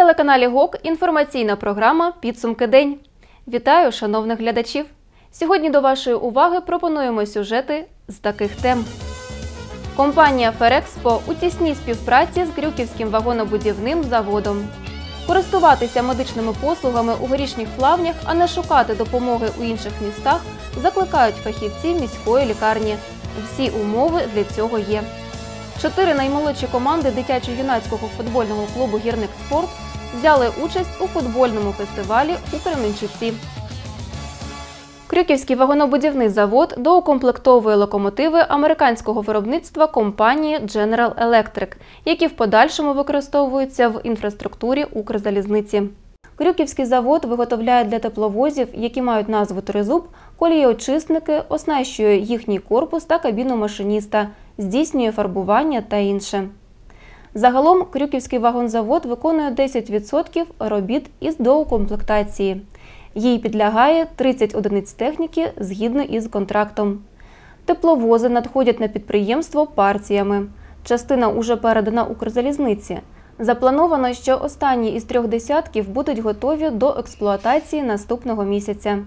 На телеканалі ГОК інформаційна програма Підсумки день. Вітаю, шановних глядачів! Сьогодні до вашої уваги пропонуємо сюжети з таких тем. Компанія Ферекспо у тісній співпраці з Крюківським вагонобудівним заводом. Користуватися медичними послугами у горішніх плавнях, а не шукати допомоги у інших містах, закликають фахівці міської лікарні. Всі умови для цього є. Чотири наймолодші команди дитячо-юнацького футбольного клубу Гірник Спорт взяли участь у футбольному фестивалі у Кременчуці. Крюківський вагонобудівний завод доукомплектовує локомотиви американського виробництва компанії General Electric, які в подальшому використовуються в інфраструктурі Укрзалізниці. Крюківський завод виготовляє для тепловозів, які мають назву тризуб, колієочисники, оснащує їхній корпус та кабіну машиніста, здійснює фарбування та інше. Загалом Крюківський вагонзавод виконує 10% робіт із доукомплектації. Їй підлягає 30 одиниць техніки згідно із контрактом. Тепловози надходять на підприємство партіями. Частина уже передана Укрзалізниці. Заплановано, що останні із трьох десятків будуть готові до експлуатації наступного місяця.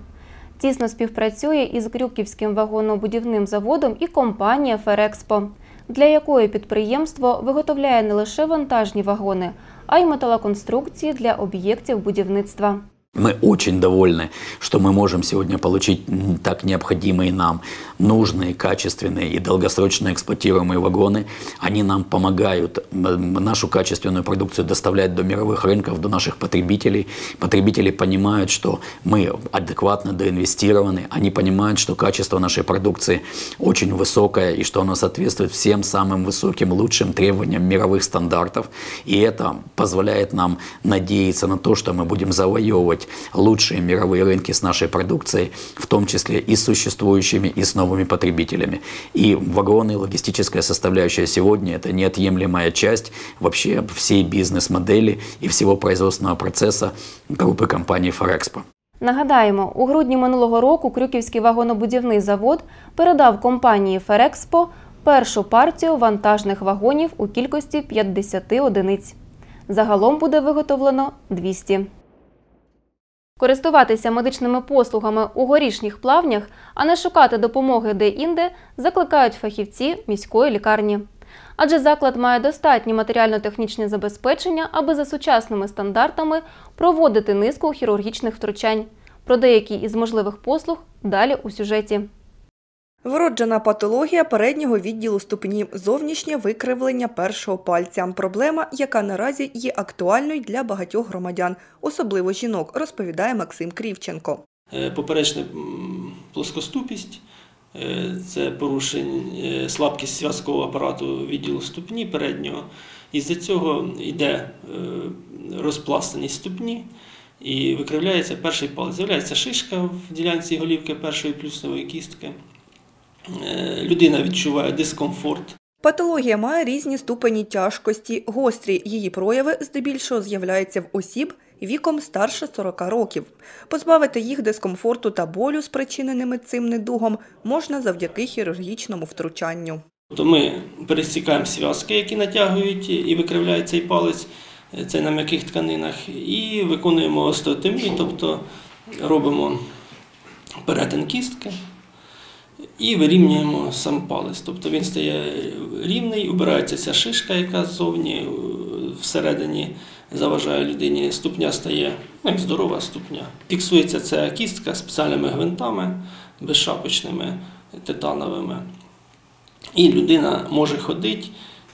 Тісно співпрацює із Крюківським вагонобудівним заводом і компанія Ферекспо, для якої підприємство виготовляє не лише вантажні вагони, а й металоконструкції для об'єктів будівництва. Мы очень довольны, что мы можем сегодня получить так необходимые нам нужные, качественные и долгосрочно эксплуатируемые вагоны. Они нам помогают нашу качественную продукцию доставлять до мировых рынков, до наших потребителей. Потребители понимают, что мы адекватно доинвестированы. Они понимают, что качество нашей продукции очень высокое и что оно соответствует всем самым высоким, лучшим требованиям мировых стандартов. И это позволяет нам надеяться на то, что мы будем завоевывать лучшие мировые рынки с нашей продукцией, в том числе и с существующими, и с новыми потребителями. И вагоны, логистическая составляющая сегодня – это неотъемлемая часть вообще всей бизнес-модели и всего производственного процесса группы компаний «Форекспо». Нагадаємо, у грудні минулого року Крюківський вагонобудівний завод передав компанії Ферекспо першу партію вантажних вагонів у кількості 50 одиниць. Загалом буде виготовлено 200. Користуватися медичними послугами у горішніх плавнях, а не шукати допомоги де-інде, закликають фахівці міської лікарні. Адже заклад має достатні матеріально-технічне забезпечення, аби за сучасними стандартами проводити низку хірургічних втручань. Про деякі із можливих послуг далі у сюжеті. Вроджена патологія переднього відділу ступні, зовнішнє викривлення першого пальця. Проблема, яка наразі є актуальною для багатьох громадян, особливо жінок, розповідає Максим Крівченко. Е, Поперечна плоскоступість, е, це порушення, е, слабкість зв'язкового апарату відділу ступні переднього. Із-за цього йде розпластаність ступні і викривляється перший палець. З'являється шишка в ділянці голівки першої плюсневої кістки. Е, Людина відчуває дискомфорт. Патологія має різні ступені тяжкості. Гострі її прояви здебільшого з'являються в осіб віком старше 40 років. Позбавити їх дискомфорту та болю, спричиненими цим недугом, можна завдяки хірургічному втручанню. Тобто ми пересікаємо зв'язки, які натягують і викривляють цей палець, е, це на м'яких тканинах, і виконуємо остеотомію, тобто робимо перетин кістки і вирівнюємо сам палець. Тобто він стає рівний, убирається ця шишка, яка ззовні е, всередині заважає людині. Ступня стає ну, як здорова ступня. Фіксується ця кістка спеціальними гвинтами, безшапочними, титановими. І людина може ходити,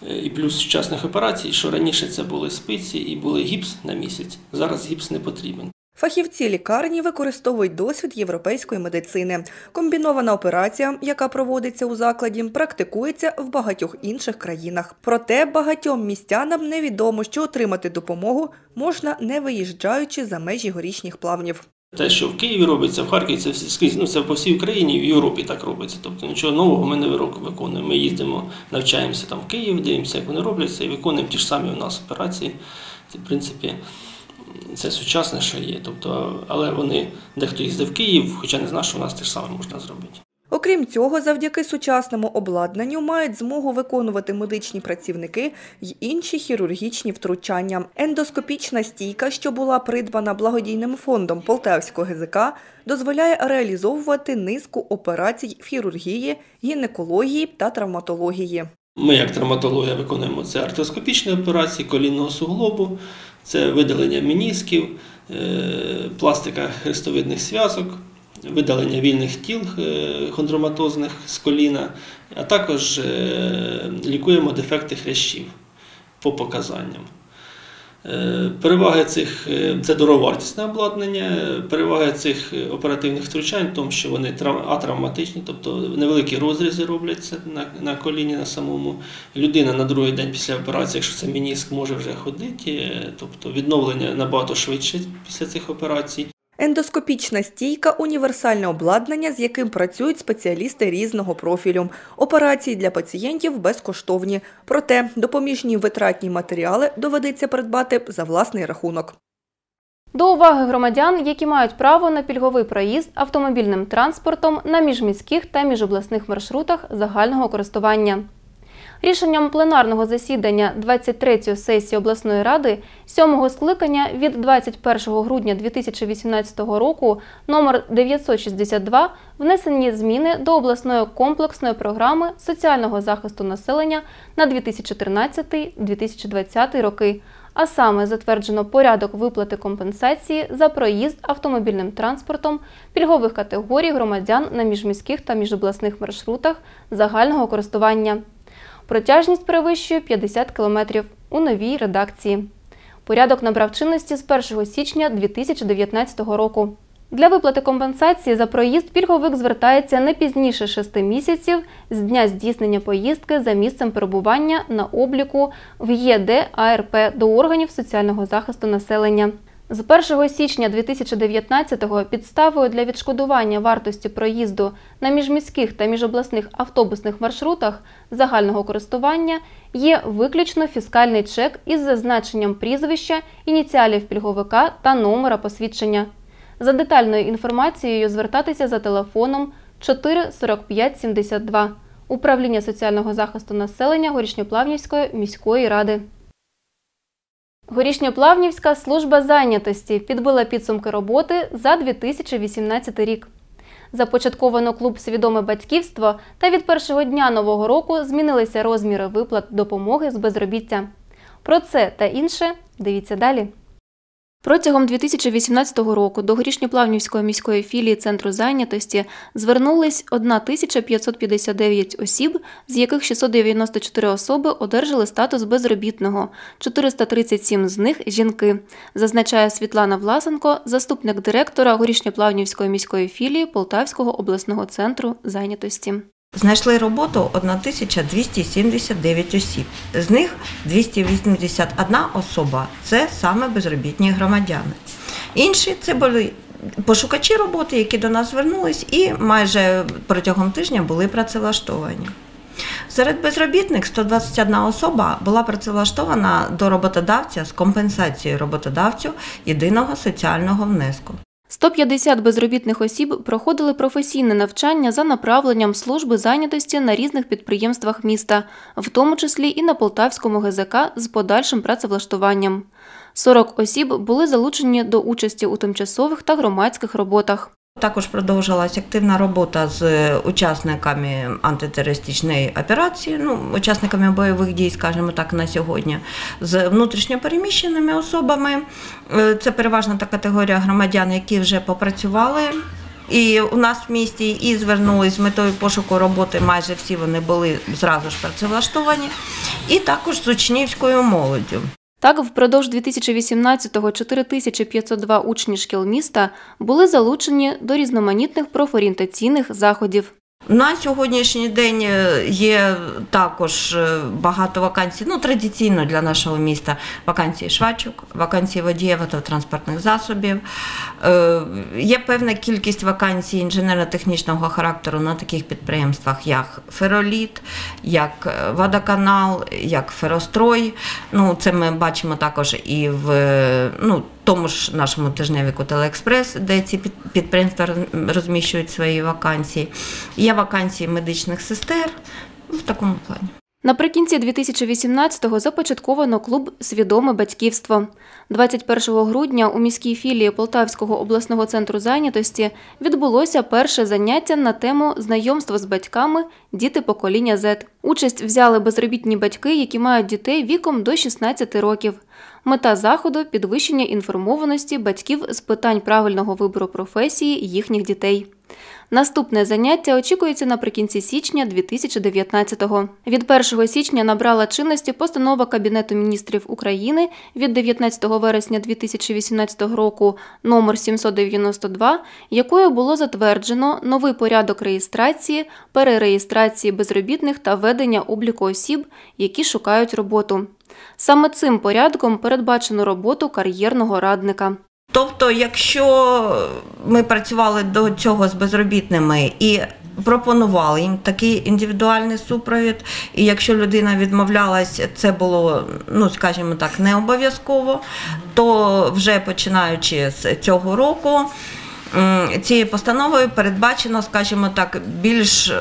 е, і плюс сучасних операцій, що раніше це були спиці і були гіпс на місяць. Зараз гіпс не потрібен. Фахівці лікарні використовують досвід європейської медицини. Комбінована операція, яка проводиться у закладі, практикується в багатьох інших країнах. Проте багатьом містянам невідомо, що отримати допомогу можна не виїжджаючи за межі горішніх плавнів. Те, що в Києві робиться, в Харкові, це скрізь, ну це по всій Україні, в Європі так робиться. Тобто нічого нового ми не виконуємо. Ми їздимо, навчаємося там в Київ, дивимося, як вони робляться, і виконуємо ті ж самі у нас операції. Це, в принципі, це сучасне, що є. Тобто, але вони, дехто їздив в Київ, хоча не знав, що у нас те ж саме можна зробити. Окрім цього, завдяки сучасному обладнанню мають змогу виконувати медичні працівники й інші хірургічні втручання. Ендоскопічна стійка, що була придбана благодійним фондом Полтавського ГЗК, дозволяє реалізовувати низку операцій в хірургії, гінекології та травматології. Ми, як травматологія, виконуємо це артроскопічні операції колінного суглобу, це видалення мінісків, е, пластика хрестовидних зв'язок, видалення вільних тіл е, хондроматозних з коліна, а також е, лікуємо дефекти хрящів по показанням. Е, Переваги цих е, це дороговартісне обладнання. Переваги цих е, оперативних втручань в тому, що вони атравматичні, тобто невеликі розрізи робляться на, на коліні на самому. Людина на другий день після операції, якщо це мініск, може вже ходити, тобто відновлення набагато швидше після цих операцій. Ендоскопічна стійка універсальне обладнання, з яким працюють спеціалісти різного профілю. Операції для пацієнтів безкоштовні. Проте допоміжні витратні матеріали доведеться придбати за власний рахунок. До уваги громадян, які мають право на пільговий проїзд автомобільним транспортом на міжміських та міжобласних маршрутах загального користування. Рішенням пленарного засідання 23-ї сесії обласної ради 7-го скликання від 21 грудня 2018 року номер 962 внесені зміни до обласної комплексної програми соціального захисту населення на 2014-2020 роки, а саме затверджено порядок виплати компенсації за проїзд автомобільним транспортом пільгових категорій громадян на міжміських та міжобласних маршрутах загального користування. Протяжність перевищує 50 км у новій редакції. Порядок набрав чинності з 1 січня 2019 року. Для виплати компенсації за проїзд пільговик звертається не пізніше 6 місяців з дня здійснення поїздки за місцем перебування на обліку в ЄД АРП до органів соціального захисту населення. З 1 січня 2019-го підставою для відшкодування вартості проїзду на міжміських та міжобласних автобусних маршрутах загального користування є виключно фіскальний чек із зазначенням прізвища, ініціалів пільговика та номера посвідчення. За детальною інформацією звертатися за телефоном 4 45 72 Управління соціального захисту населення Горішньоплавнівської міської ради. Горішньоплавнівська служба зайнятості підбила підсумки роботи за 2018 рік. Започатковано клуб Свідоме батьківство та від першого дня нового року змінилися розміри виплат допомоги з безробіття. Про це та інше дивіться далі. Протягом 2018 року до Горішньоплавнівської міської філії Центру зайнятості звернулись 1559 осіб, з яких 694 особи одержали статус безробітного, 437 з них – жінки, зазначає Світлана Власенко, заступник директора Горішньоплавнівської міської філії Полтавського обласного центру зайнятості. Знайшли роботу 1279 осіб. З них 281 особа це саме безробітні громадяни. Інші це були пошукачі роботи, які до нас звернулись і майже протягом тижня були працевлаштовані. Серед безробітних 121 особа була працевлаштована до роботодавця з компенсацією роботодавцю єдиного соціального внеску. 150 безробітних осіб проходили професійне навчання за направленням служби зайнятості на різних підприємствах міста, в тому числі і на Полтавському ГЗК з подальшим працевлаштуванням. 40 осіб були залучені до участі у тимчасових та громадських роботах. Також продовжилась активна робота з учасниками антитерористичної операції, ну, учасниками бойових дій, скажімо так, на сьогодні, з внутрішньопереміщеними особами. Е, Це переважно та категорія громадян, які вже попрацювали. І у нас в місті і звернулись з метою пошуку роботи. Майже всі вони були зразу ж працевлаштовані, і також з учнівською молоддю. Так, впродовж 2018-го 4502 учні шкіл міста були залучені до різноманітних профорієнтаційних заходів. На сьогоднішній день е, є також е, багато вакансій. Ну, традиційно для нашого міста вакансії швачок, вакансії водіїв автотранспортних засобів. Е, Є певна кількість вакансій інженерно-технічного характеру на таких підприємствах, як Фероліт, як Водоканал, як Ферострой. Ну, це ми бачимо також і в ну, тому ж нашому тижневику Телеекспрес, де ці підприємства розміщують свої вакансії. Є вакансії медичних сестер в такому плані. Наприкінці 2018-го започатковано клуб Свідоме батьківство. 21 грудня у міській філії Полтавського обласного центру зайнятості відбулося перше заняття на тему знайомство з батьками діти покоління Z. Участь взяли безробітні батьки, які мають дітей віком до 16 років. Мета заходу підвищення інформованості батьків з питань правильного вибору професії їхніх дітей. Наступне заняття очікується наприкінці січня 2019-го. Від 1 січня набрала чинності постанова Кабінету міністрів України від 19 вересня 2018 року номер 792, якою було затверджено новий порядок реєстрації, перереєстрації безробітних та ведення обліку осіб, які шукають роботу. Саме цим порядком передбачено роботу кар'єрного радника. Тобто, якщо ми працювали до цього з безробітними і пропонували їм такий індивідуальний супровід, і якщо людина відмовлялась, це було, ну скажімо так, не обов'язково, то вже починаючи з цього року цією постановою передбачено, скажімо так, більш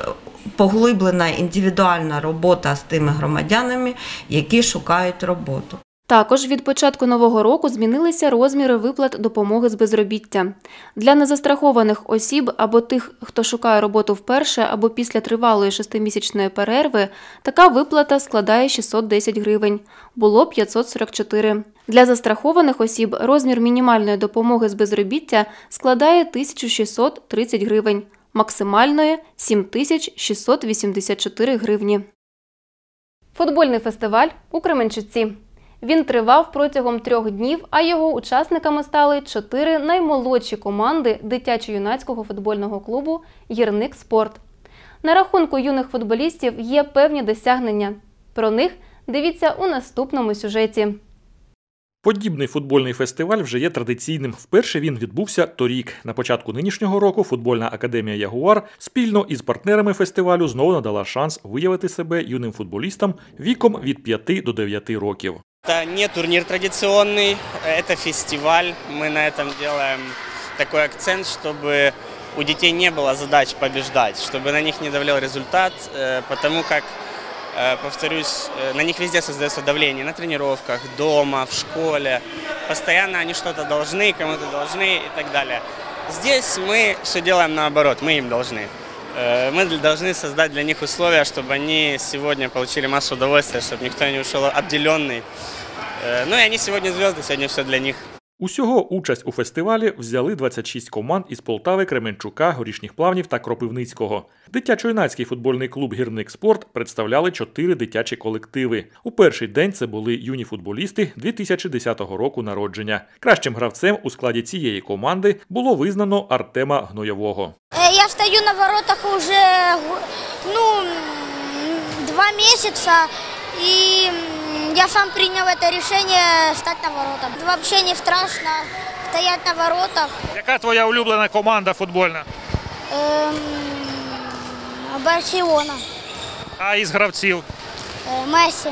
поглиблена індивідуальна робота з тими громадянами, які шукають роботу. Також від початку нового року змінилися розміри виплат допомоги з безробіття. Для незастрахованих осіб або тих, хто шукає роботу вперше або після тривалої шестимісячної перерви, така виплата складає 610 гривень. Було 544. Для застрахованих осіб розмір мінімальної допомоги з безробіття складає 1630 гривень, максимальної 7684 гривні. Футбольний фестиваль у Кременчуці. Він тривав протягом трьох днів, а його учасниками стали чотири наймолодші команди дитячо-юнацького футбольного клубу Гірник Спорт. На рахунку юних футболістів є певні досягнення. Про них дивіться у наступному сюжеті. Подібний футбольний фестиваль вже є традиційним. Вперше він відбувся торік. На початку нинішнього року футбольна академія Ягуар спільно із партнерами фестивалю знову надала шанс виявити себе юним футболістам віком від 5 до 9 років. Это не турнир традиционный, это фестиваль. Мы на этом делаем такой акцент, чтобы у детей не было задач побеждать, чтобы на них не давлял результат, э, потому как, э, повторюсь, э, на них везде создается давление, на тренировках, дома, в школе. Постоянно они что-то должны, кому-то должны и так далее. Здесь мы все делаем наоборот, мы им должны. Э, Мы должны создать для них условия, чтобы они сегодня получили массу удовольствия, чтобы никто не ушел обделенный. Э, Ну и они сегодня звезды, сегодня все для них. Усього участь у фестивалі взяли 26 команд із Полтави, Кременчука, Горішніх Плавнів та Кропивницького. Дитячо-юнацький футбольний клуб Гірник Спорт представляли чотири дитячі колективи. У перший день це були юні футболісти 2010 року народження. Кращим гравцем у складі цієї команди було визнано Артема Гнойового. Э, Я стою на воротах уже ну, два месяца, и м, я сам принял это решение стать на воротах. Вообще не страшно стоять на воротах. Яка твоя улюблена команда футбольна? Эм, Барселона, А із гравців? э, Месси,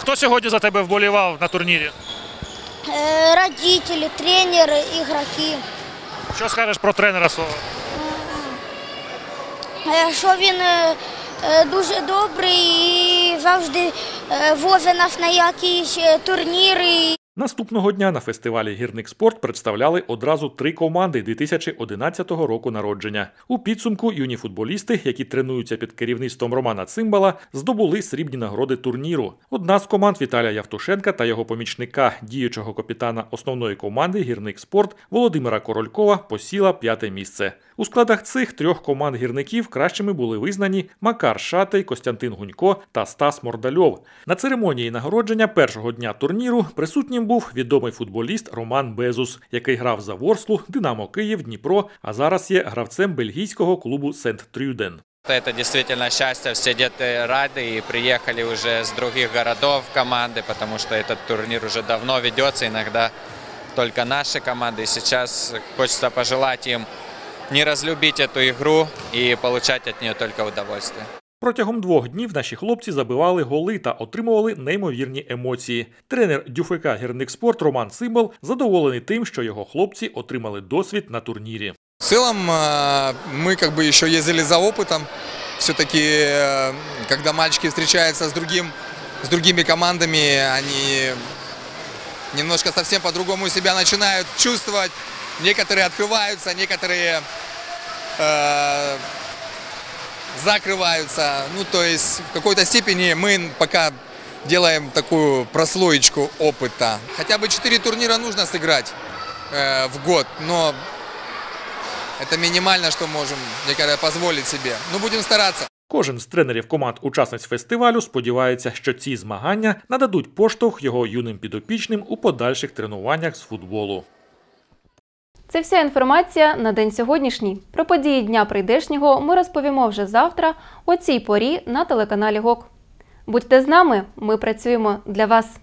Хто сьогодні за тебе вболівав на турнірі? э, родители, тренеры, игроки. Що скажеш про тренера свого? Е, Що він е, е, дуже добрий і завжди е, возить нас на якісь е, турніри. Наступного дня на фестивалі Гірник Спорт представляли одразу три команди 2011 року народження. У підсумку юні футболісти, які тренуються під керівництвом Романа Цимбала, здобули срібні нагороди турніру. Одна з команд Віталія Явтушенка та його помічника, діючого капітана основної команди Гірник Спорт Володимира Королькова посіла п'яте місце. У складах цих трьох команд гірників кращими були визнані Макар Шатей, Костянтин Гунько та Стас Мордальов. На церемонії нагородження першого дня турніру присутнім був відомий футболіст Роман Безус, який грав за Ворслу, Динамо Київ, Дніпро, а зараз є гравцем бельгійського клубу Сент Трюден. Это действительно счастье, все дети рады и приехали уже с других городов команды, потому что этот турнир уже давно ведется, иногда только наши команды. И сейчас хочется пожелать им не разлюбить эту игру и получать от нее только удовольствие. Протягом двох днів наші хлопці забивали голи та отримували неймовірні емоції. Тренер Дюфика Гірник Спорт Роман Цимбал задоволений тим, що його хлопці отримали досвід на турнірі. В целом э, мы как бы еще ездили за опытом. Все-таки, э, когда мальчики встречаются с, другим, с другими командами, они немножко совсем по-другому себя начинают чувствовать. Некоторые открываются, некоторые э, закрываются. Ну, то есть в какой-то степени мы пока делаем такую прослоечку опыта. Хотя бы 4 турнира нужно сыграть э, в год, но это минимально, что можем, мне кажется, позволить себе. Ну, будем стараться. Кожен з тренерів команд учасниць фестивалю сподівається, що ці змагання нададуть поштовх його юним підопічним у подальших тренуваннях з футболу. Це вся інформація на день сьогоднішній. Про події дня прийдешнього ми розповімо вже завтра о цій порі на телеканалі ГОК. Будьте з нами, ми працюємо для вас.